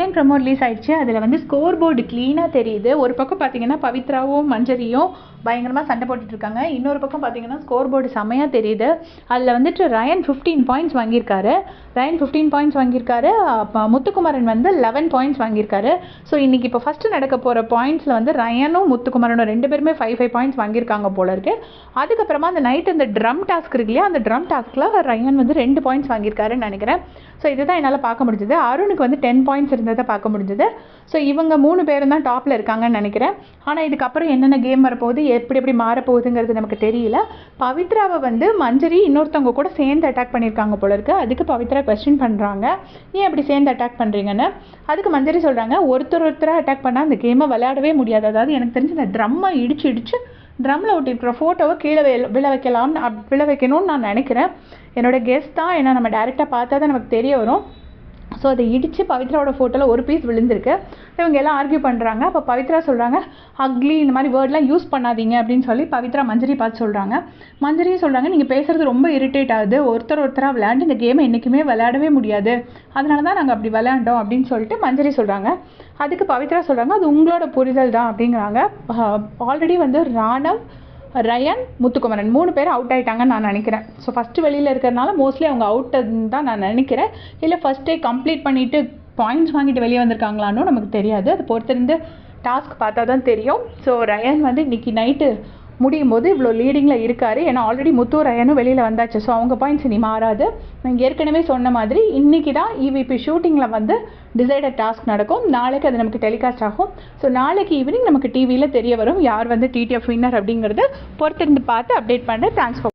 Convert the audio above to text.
Second promo release ஆயிடுச்சு. அதில் வந்து ஸ்கோர் போர்டு க்ளீனாக தெரியுது. ஒரு பக்கம் பார்த்தீங்கன்னா பவித்ராவும் மஞ்சரியும் பயங்கரமாக சண்டை போட்டுட்ருக்காங்க இன்னொரு பக்கம் பார்த்தீங்கன்னா ஸ்கோர் போர்டு செமையாக தெரியுது. அதில் வந்துட்டு ரயன் ஃபிஃப்டீன் பாயிண்ட்ஸ் வாங்கியிருக்காரு. ரயன் ஃபிஃப்டீன் பாயிண்ட்ஸ் வாங்கியிருக்காரு. அப்போ முத்துக்குமரன் வந்து லெவன் பாயிண்ட்ஸ் வாங்கியிருக்காரு. ஸோ இன்றைக்கி இப்போ ஃபஸ்ட்டு நடக்க போகிற பாயிண்ட்ஸில் வந்து ரயனும் முத்துக்குமரனும் ரெண்டு பேருமே ஃபைவ் ஃபைவ் பாயிண்ட்ஸ் வாங்கியிருக்காங்க போல இருக்கு. அதுக்கப்புறமா அந்த நைட் அந்த ட்ரம் டாஸ்க் இருக்கு இல்லையா? அந்த ட்ரம் டாஸ்கில் ரயன் வந்து ரெண்டு பாயிண்ட்ஸ் வாங்கியிருக்காருன்னு நினைக்கிறேன். ஸோ இதுதான் என்னால் பார்க்க முடிஞ்சது. அருணுக்கு வந்து டென் பாயிண்ட்ஸ் இருந்ததை. பார்க்க முடிஞ்சது. ஸோ இவங்க மூணு பேரும் தான் டாப்பில் இருக்காங்கன்னு நினைக்கிறேன். ஆனால் இதுக்கப்புறம் என்னென்ன கேம் வரப்போகுது எப்படி எப்படி மாறப்போகுதுங்கிறது நமக்கு தெரியல. பவித்ராவை வந்து மஞ்சரி இன்னொருத்தவங்க கூட சேர்ந்து அட்டாக் பண்ணியிருக்காங்க போல இருக்கு. அதுக்கு பவித்ரா கொஸ்டின் பண்ணுறாங்க ஏன் அப்படி சேர்ந்து அட்டாக் பண்ணுறீங்கன்னு அதுக்கு மஞ்சரி சொல்கிறாங்க ஒருத்தர் ஒருத்தராக அட்டாக் பண்ணால் அந்த கேமை விளையாடவே முடியாது. அதாவது எனக்கு தெரிஞ்சு இந்த ட்ரம்மை இடிச்சு இடிச்சு ட்ரம்மில் ஒட்டியிருக்கிற ஃபோட்டோவை கீழே விளை விழ வைக்கலாம்னு அப்- விழ வைக்கணும்னு நான் நினைக்கிறேன். என்னோட கெஸ்ட் தான் ஏன்னா நம்ம டேரெக்டாக பார்த்தா தான் நமக்கு தெரிய வரும். ஸோ அதை இடித்து பவித்ராவோட ஃபோட்டோவில் ஒரு பீஸ் விழுந்திருக்கு. இவங்க எல்லாம் ஆர்கியூ பண்ணுறாங்க அப்போ பவித்ரா சொல்கிறாங்க அக்லி இந்த மாதிரி வேர்ட்லாம் யூஸ் பண்ணாதீங்க அப்படின்னு சொல்லி பவித்ரா மஞ்சரி பார்த்து சொல்கிறாங்க மஞ்சரியும் சொல்கிறாங்க நீங்கள் பேசுகிறது ரொம்ப இரிட்டேட் ஆகுது. ஒருத்தர் ஒருத்தராக விளையாண்டு இந்த கேமை என்றைக்குமே விளையாடவே முடியாது. அதனால தான் நாங்கள் அப்படி விளையாண்டோம் அப்படின்னு சொல்லிட்டு மஞ்சரி சொல்கிறாங்க அதுக்கு பவித்ரா சொல்கிறாங்க அது உங்களோட புரிதல் தான் அப்படிங்கிறாங்க. ஆல்ரெடி வந்து ராணவ் ரயன் முத்துக்குமரன் மூணு பேர் அவுட் ஆகிட்டாங்கன்னு நான் நினைக்கிறேன். ஸோ ஃபஸ்ட்டு வெளியில் இருக்கிறனால மோஸ்ட்லி அவங்க அவுட்டுன்னு தான் நான் நினைக்கிறேன். இல்லை ஃபஸ்ட்டே கம்ப்ளீட் பண்ணிவிட்டு பாயிண்ட்ஸ் வாங்கிட்டு வெளியே வந்திருக்காங்களான்னு நமக்கு தெரியாது. அது பொறுத்திருந்து டாஸ்க் பார்த்தா தான் தெரியும். ஸோ ரயன் வந்து இன்னைக்கு நைட்டு முடியும் போது இவ்வளோ லீடிங்கில் இருக்கார். ஏன்னா ஆல்ரெடி முத்தூர் ஐயனும் வெளியில் வந்தாச்சு. ஸோ அவங்க பாயிண்ட்ஸ் இனி மாறாது. நான் ஏற்கனவே சொன்ன மாதிரி இன்னைக்கு தான் இவிபி ஷூட்டிங்கில் வந்து டிசைடட் டாஸ்க் நடக்கும். நாளைக்கு அது நமக்கு டெலிகாஸ்ட் ஆகும். ஸோ நாளைக்கு ஈவினிங் நமக்கு டிவியில் தெரிய வரும். யார் வந்து டிடிஎஃப் வின்னர் அப்படிங்கிறது பொறுத்திருந்து பார்த்து அப்டேட் பண்ணுறேன் தேங்க்ஸ் ஃபார்